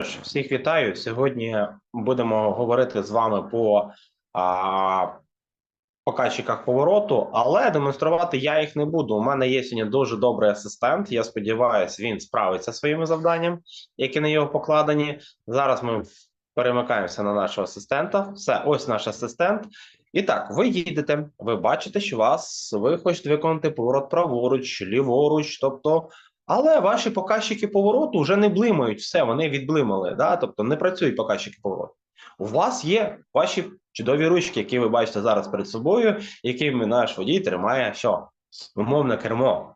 Всіх вітаю. Сьогодні будемо говорити з вами по а, показчиках повороту, але демонструвати я їх не буду. У мене є сьогодні дуже добрий асистент. Я сподіваюся, він справиться своїми завданням, які на його покладені. Зараз ми перемикаємося на нашого асистента. Все, ось наш асистент. І так, ви їдете, ви бачите, що вас ви хочете виконати поворот праворуч, ліворуч, тобто. Але ваші показчики повороту вже не блимають, все, вони відблимали, да? тобто не працюють показчики повороту. У вас є ваші чудові ручки, які ви бачите зараз перед собою, якими наш водій тримає що? Умовне кермо.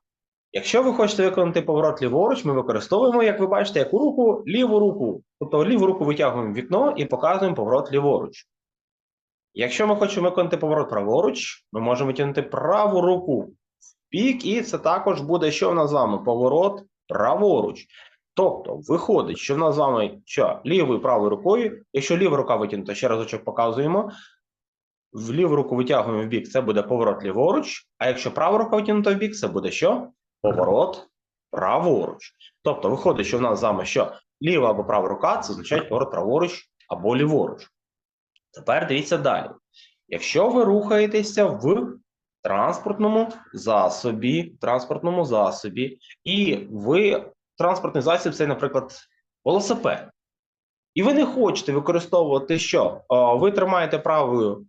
Якщо ви хочете виконати поворот ліворуч, ми використовуємо, як ви бачите, яку руку ліву руку. Тобто ліву руку витягуємо в вікно і показуємо поворот ліворуч. Якщо ми хочемо виконати поворот праворуч, ми можемо витягнути праву руку бік, і це також буде, що в нас з вами поворот праворуч. Тобто, виходить, що в нас з вами що лівою правою рукою, якщо ліва рука витягнута, ще разочок показуємо. В ліву руку витягуємо в бік, це буде поворот ліворуч. А якщо права рука витягнута в бік, це буде що? Поворот праворуч. Тобто, виходить, що в нас з вами що ліва або права рука це означає поворот праворуч або ліворуч. Тепер дивіться далі. Якщо ви рухаєтеся в транспортному засобі, транспортному засобі, і ви транспортний засіб це, наприклад, велосипед. І ви не хочете використовувати що? Ви тримаєте правою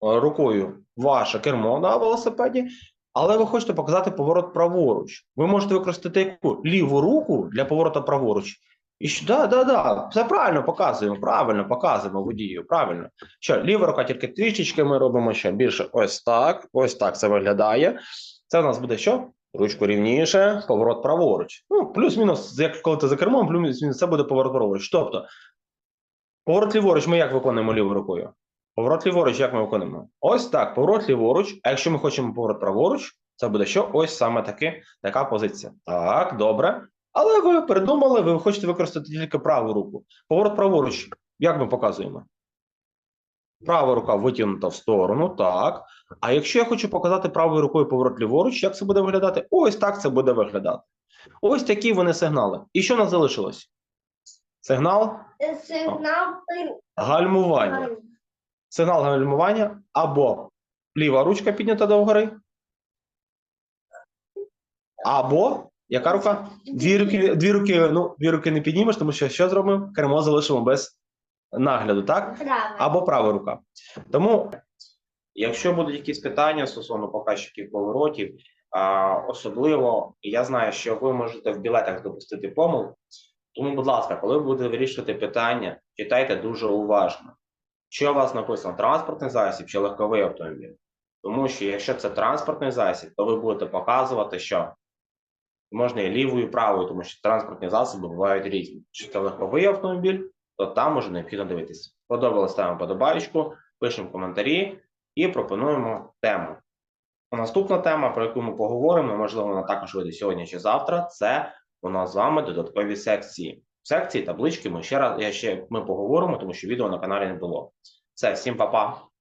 рукою ваше кермо на велосипеді, але ви хочете показати поворот праворуч. Ви можете використати яку ліву руку для повороту праворуч. І що, да, да, да, все правильно показуємо, правильно показуємо водію, правильно. Що, ліва рука тільки трішечки ми робимо ще більше ось так, ось так це виглядає. Це у нас буде що? Ручку рівніше, поворот праворуч. Ну, плюс-мінус, як коли ти за кермом, плюс-мінус це буде поворот праворуч. Тобто, поворот ліворуч ми як виконуємо лівою рукою? Поворот ліворуч, як ми виконуємо? Ось так, поворот ліворуч. А якщо ми хочемо поворот праворуч, це буде що? Ось саме таки, така позиція. Так, добре. Але ви придумали, ви хочете використати тільки праву руку. Поворот праворуч, як ми показуємо? Права рука витягнута в сторону, так. А якщо я хочу показати правою рукою поворот ліворуч, як це буде виглядати? Ось так це буде виглядати. Ось такі вони сигнали. І що нас залишилось? Сигнал Сигнал гальмування. Сигнал гальмування або ліва ручка піднята до гори, або яка рука? Дві руки, дві руки, ну, дві руки не піднімеш, тому що що зробимо? Кермо залишимо без нагляду, так? Правильно. або права рука. Тому, якщо будуть якісь питання стосовно показчиків поворотів, а, особливо я знаю, що ви можете в білетах допустити помилку. Тому, будь ласка, коли ви будете вирішувати питання, читайте дуже уважно. Що у вас написано транспортний засіб чи легковий автомобіль? Тому що якщо це транспортний засіб, то ви будете показувати, що можна і лівою, і правою, тому що транспортні засоби бувають різні. Якщо це легковий автомобіль, то там уже необхідно дивитися. Подобалось ставимо подобаєчку, пишемо коментарі і пропонуємо тему. Наступна тема, про яку ми поговоримо, можливо, вона також вийде сьогодні чи завтра. Це у нас з вами додаткові секції. Секції, таблички. Ми ще раз я ще ми поговоримо, тому що відео на каналі не було. Все, всім па-па.